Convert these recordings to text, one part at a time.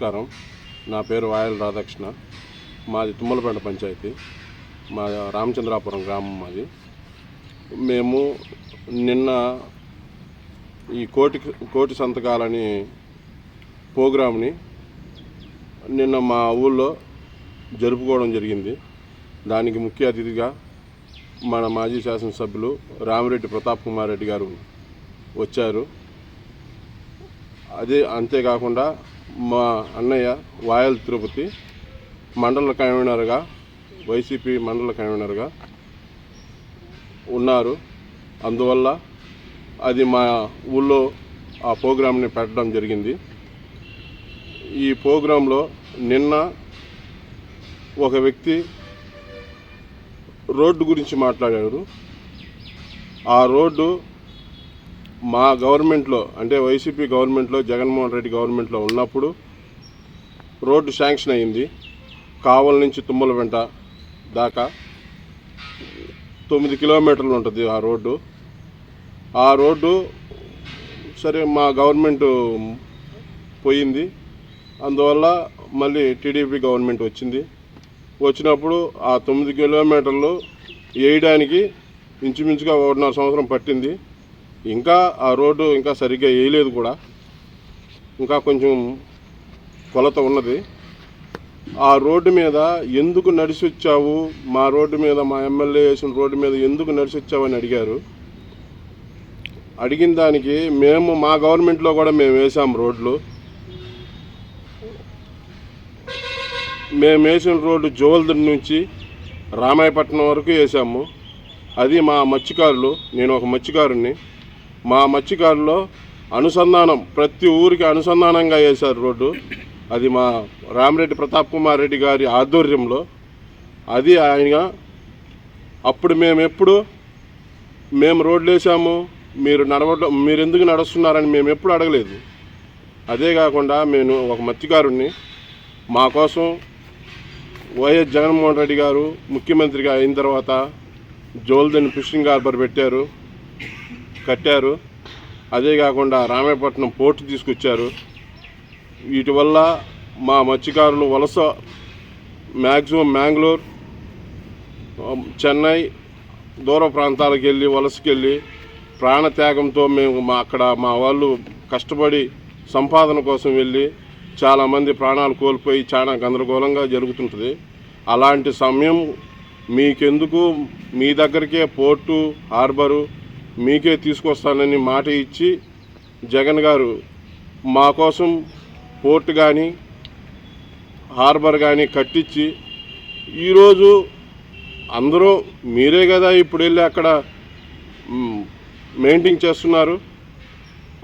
నమస్కారం. నా పేరు వాయల రాధాకృష్ణ. మాది తుమ్మలపేట పంచాయతీ. మా రామచంద్రాపురం గ్రామం మాది. మేము నిన్న ఈ కోటి కోటి సంతకాలని ప్రోగ్రామ్ని నిన్న మా ఊళ్ళో జరుపుకోవడం జరిగింది. దానికి ముఖ్య అతిథిగా మన మాజీ శాసనసభ్యులు రామిరెడ్డి ప్రతాప్ కుమార్ రెడ్డి గారు వచ్చారు. అదే అంతేకాకుండా మా అన్నయ్య వాయల్ తిరుపతి మండల కన్వీనర్గా వైసీపీ మండల కన్వీనర్గా ఉన్నారు. అందువల్ల అది మా ఊళ్ళో ఆ ప్రోగ్రాంని పెట్టడం జరిగింది. ఈ ప్రోగ్రాంలో నిన్న ఒక వ్యక్తి రోడ్డు గురించి మాట్లాడారు ఆ రోడ్డు మా గవర్నమెంట్లో అంటే వైసీపీ గవర్నమెంట్లో జగన్మోహన్ రెడ్డి గవర్నమెంట్లో ఉన్నప్పుడు రోడ్డు శాంక్షన్ అయింది కావల నుంచి తుమ్మల వెంట దాకా తొమ్మిది కిలోమీటర్లు ఉంటుంది ఆ రోడ్డు. ఆ రోడ్డు సరే మా గవర్నమెంట్ పోయింది. అందువల్ల మళ్ళీ టీడీపీ గవర్నమెంట్ వచ్చింది. వచ్చినప్పుడు ఆ తొమ్మిది కిలోమీటర్లు వేయడానికి ఇంచుమించుగా ఒకటిన్నర సంవత్సరం పట్టింది. ఇంకా ఆ రోడ్డు ఇంకా సరిగ్గా వేయలేదు కూడా. ఇంకా కొంచెం కొలత ఉన్నది. ఆ రోడ్డు మీద ఎందుకు నడిచి వచ్చావు మా రోడ్డు మీద మా ఎమ్మెల్యే వేసిన రోడ్డు మీద ఎందుకు నడిచి వచ్చావని అడిగారు. అడిగిన దానికి మేము మా గవర్నమెంట్లో కూడా మేము వేసాం రోడ్లు. మేము వేసిన రోడ్డు జోవల్దర్ నుంచి రామాయపట్నం వరకు వేసాము అది మా మత్స్యకారులు నేను ఒక మత్స్యకారుని మా మత్స్యకారులో అనుసంధానం ప్రతి ఊరికి అనుసంధానంగా వేశారు రోడ్డు. అది మా రామిరెడ్డి ప్రతాప్ కుమార్ రెడ్డి గారి ఆధ్వర్యంలో. అది ఆయన అప్పుడు మేము ఎప్పుడు మేము రోడ్లు వేసాము మీరు నడవడం మీరు ఎందుకు నడుస్తున్నారని మేము ఎప్పుడు అడగలేదు. అదే కాకుండా నేను ఒక మత్స్యకారుణ్ణి మా కోసం వైఎస్ జగన్మోహన్ రెడ్డి గారు ముఖ్యమంత్రిగా అయిన తర్వాత జోల్దన్ ఫిషింగ్ హార్బర్ పెట్టారు. కట్టారు. అదే కాకుండా రామాయపట్నం పోర్టు తీసుకొచ్చారు. వీటి వల్ల మా మత్స్యకారులు వలస మ్యాక్సిమం మ్యాంగ్లూర్ చెన్నై దూర ప్రాంతాలకు వెళ్ళి వలసకెళ్ళి ప్రాణత్యాగంతో మేము మా అక్కడ మా వాళ్ళు కష్టపడి సంపాదన కోసం వెళ్ళి చాలామంది ప్రాణాలు కోల్పోయి చాలా గందరగోళంగా జరుగుతుంటుంది. అలాంటి సమయం మీకెందుకు? మీ దగ్గరికే పోర్టు హార్బరు మీకే తీసుకొస్తానని మాట ఇచ్చి జగన్ గారు మా కోసం పోర్ట్ కానీ హార్బర్ కానీ కట్టించి ఈరోజు అందరూ మీరే కదా ఇప్పుడు వెళ్ళి అక్కడ మెయింటైన్ చేస్తున్నారు.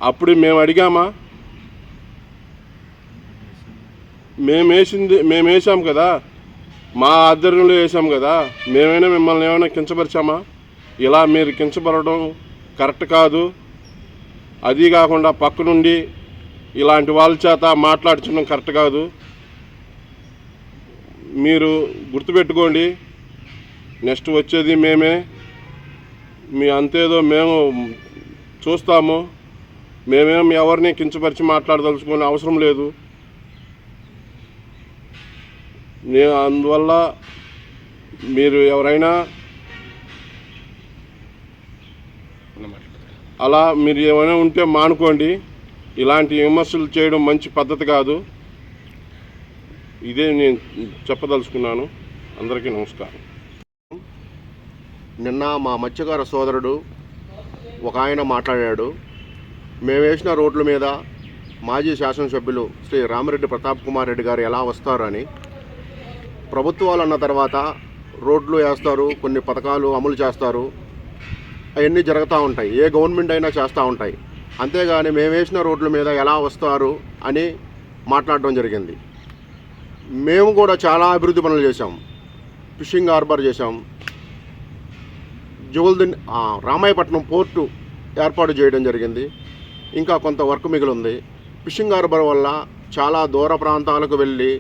అప్పుడు మేము అడిగామా? మేమేసింది మేమేసాం మేము కదా. మా ఆధ్వర్యంలో వేసాం కదా. మేమైనా మిమ్మల్ని ఏమైనా కించపరిచామా? ఇలా మీరు కించపడడం కరెక్ట్ కాదు. అది కాకుండా పక్క నుండి ఇలాంటి వాళ్ళ చేత మాట్లాడుచడం కరెక్ట్ కాదు. మీరు గుర్తుపెట్టుకోండి నెక్స్ట్ వచ్చేది మేమే. మీ అంతేదో మేము చూస్తాము. మేమేం ఎవరిని కించపరిచి మాట్లాడదలుచుకునే అవసరం లేదు. నేను అందువల్ల మీరు ఎవరైనా అలా మీరు ఏమైనా ఉంటే మానుకోండి. ఇలాంటి విమర్శలు చేయడం మంచి పద్ధతి కాదు. ఇదే నేను చెప్పదలుచుకున్నాను. అందరికీ నమస్కారం. నిన్న మా మత్స్యకార సోదరుడు ఒక ఆయన మాట్లాడాడు. మేము వేసిన రోడ్ల మీద మాజీ శాసనసభ్యులు శ్రీ రామిరెడ్డి ప్రతాప్ కుమార్ రెడ్డి గారు ఎలా వస్తారు అని ప్రభుత్వాలు అన్న తర్వాత రోడ్లు వేస్తారు కొన్ని పథకాలు అమలు చేస్తారు. అవన్నీ జరుగుతూ ఉంటాయి. ఏ గవర్నమెంట్ అయినా చేస్తూ ఉంటాయి. అంతేగాని మేము వేసిన రోడ్ల మీద ఎలా వస్తారు అని మాట్లాడడం జరిగింది. మేము కూడా చాలా అభివృద్ధి పనులు చేశాం. ఫిషింగ్ హార్బర్ చేశాం. జువల్దిన్ రామాయపట్నం పోర్టు ఏర్పాటు చేయడం జరిగింది. ఇంకా కొంత వర్క్ మిగిలింది. ఫిషింగ్ హార్బర్ వల్ల చాలా దూర ప్రాంతాలకు వెళ్ళి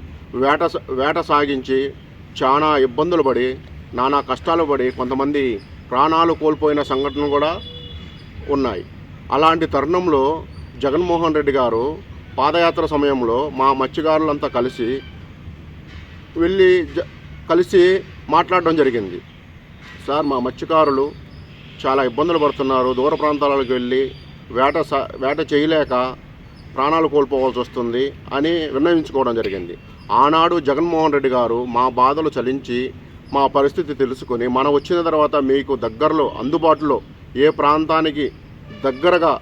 వేట వేట సాగించి చాలా ఇబ్బందులు పడి నానా కష్టాలు పడి కొంతమంది ప్రాణాలు కోల్పోయిన సంఘటనలు కూడా ఉన్నాయి. అలాంటి తరుణంలో జగన్మోహన్ రెడ్డి గారు పాదయాత్ర సమయంలో మా మత్స్యకారులంతా కలిసి వెళ్ళి జ- కలిసి మాట్లాడడం జరిగింది. సార్ మా మత్స్యకారులు చాలా ఇబ్బందులు పడుతున్నారు. దూర ప్రాంతాలకు వెళ్ళి వేట స- వేట చేయలేక ప్రాణాలు కోల్పోవాల్సి వస్తుంది అని విన్నవించుకోవడం జరిగింది. ఆనాడు జగన్మోహన్ రెడ్డి గారు మా బాధలు చలించి మా పరిస్థితి తెలుసుకొని మనం వచ్చిన తర్వాత మీకు దగ్గరలో అందుబాటులో ఏ ప్రాంతానికి దగ్గరగా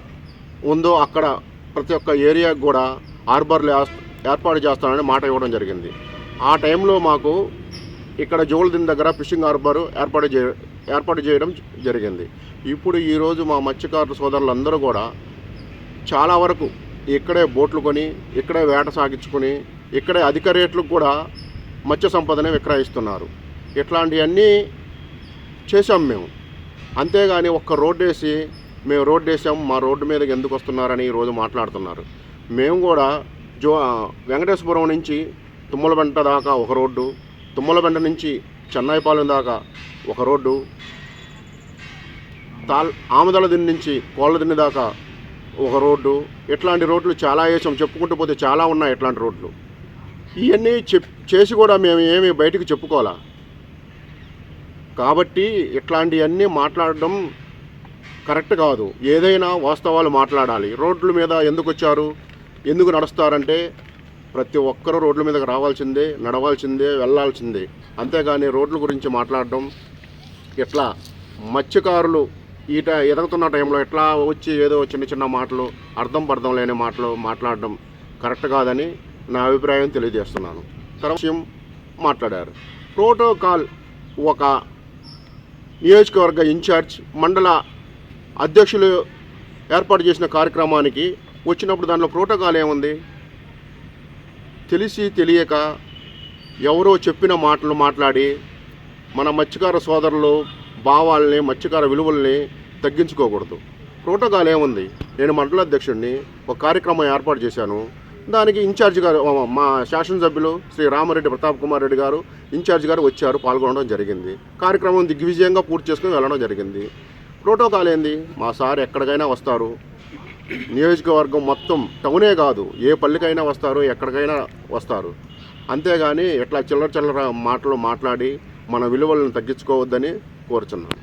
ఉందో అక్కడ ప్రతి ఒక్క ఏరియాకు కూడా హార్బర్లు ఏర్పాటు చేస్తానని మాట ఇవ్వడం జరిగింది. ఆ టైంలో మాకు ఇక్కడ జోల్దిన్ దగ్గర ఫిషింగ్ హార్బర్ ఏర్పాటు చే ఏర్పాటు చేయడం జరిగింది. ఇప్పుడు ఈరోజు మా మత్స్యకారుల సోదరులందరూ కూడా చాలా వరకు ఇక్కడే బోట్లు కొని ఇక్కడే వేట సాగించుకొని ఇక్కడే అధిక రేట్లకు కూడా మత్స్య సంపదని విక్రయిస్తున్నారు. ఇట్లాంటివన్నీ చేసాం మేము. అంతేగాని ఒక్క రోడ్డు వేసి మేము రోడ్డు వేసాం మా రోడ్డు మీదకి ఎందుకు వస్తున్నారని ఈరోజు మాట్లాడుతున్నారు. మేము కూడా జో వెంకటేశ్వరం నుంచి తుమ్మలబెంట దాకా ఒక రోడ్డు తుమ్మలబెంట నుంచి చెన్నైపాలెం దాకా ఒక రోడ్డు తాల్ ఆమదల నుంచి కోళ్ళదిన్ని దాకా ఒక రోడ్డు ఇట్లాంటి రోడ్లు చాలా వేసాం. చెప్పుకుంటూ పోతే చాలా ఉన్నాయి ఇట్లాంటి రోడ్లు. ఇవన్నీ చెప్ చేసి కూడా మేము ఏమి బయటకు చెప్పుకోవాలా? కాబట్టి ఇట్లాంటివన్నీ మాట్లాడడం కరెక్ట్ కాదు. ఏదైనా వాస్తవాలు మాట్లాడాలి. రోడ్ల మీద ఎందుకు వచ్చారు? ఎందుకు నడుస్తారంటే ప్రతి ఒక్కరూ రోడ్ల మీదకి రావాల్సిందే నడవాల్సిందే వెళ్ళాల్సిందే. అంతేగాని రోడ్ల గురించి మాట్లాడడం ఇట్లా మత్స్యకారులు ఈట ఎదుగుతున్న టైంలో ఎట్లా వచ్చి ఏదో చిన్న చిన్న మాటలు అర్థం పర్థం లేని మాటలు మాట్లాడడం కరెక్ట్ కాదని నా అభిప్రాయం తెలియజేస్తున్నాను. తర్వాత మాట్లాడారు. ప్రోటోకాల్ ఒక నియోజకవర్గ ఇన్ఛార్జ్ మండల అధ్యక్షులు ఏర్పాటు చేసిన కార్యక్రమానికి వచ్చినప్పుడు దాంట్లో ప్రోటోకాల్ ఏముంది? తెలిసి తెలియక ఎవరో చెప్పిన మాటలు మాట్లాడి మన మత్స్యకార సోదరులు భావాల్ని మత్స్యకార విలువల్ని తగ్గించుకోకూడదు. ప్రోటోకాల్ ఏముంది? నేను మండల అధ్యక్షుడిని ఒక కార్యక్రమం ఏర్పాటు చేశాను. దానికి ఇన్ఛార్జ్ గారు మా శాసనసభ్యులు శ్రీ రామారెడ్డి ప్రతాప్ కుమార్ రెడ్డి గారు ఇన్ఛార్జ్ గారు వచ్చారు పాల్గొనడం జరిగింది. కార్యక్రమం దిగ్విజయంగా పూర్తి చేసుకుని వెళ్ళడం జరిగింది. ప్రోటోకాల్ ఏంది? మా సార్ ఎక్కడికైనా వస్తారు. నియోజకవర్గం మొత్తం టౌనే కాదు. ఏ పల్లికైనా వస్తారు ఎక్కడికైనా వస్తారు. అంతేగాని ఇట్లా చిల్లర చిల్లర మాటలు మాట్లాడి మన విలువలను తగ్గించుకోవద్దని కోరుచున్నాను.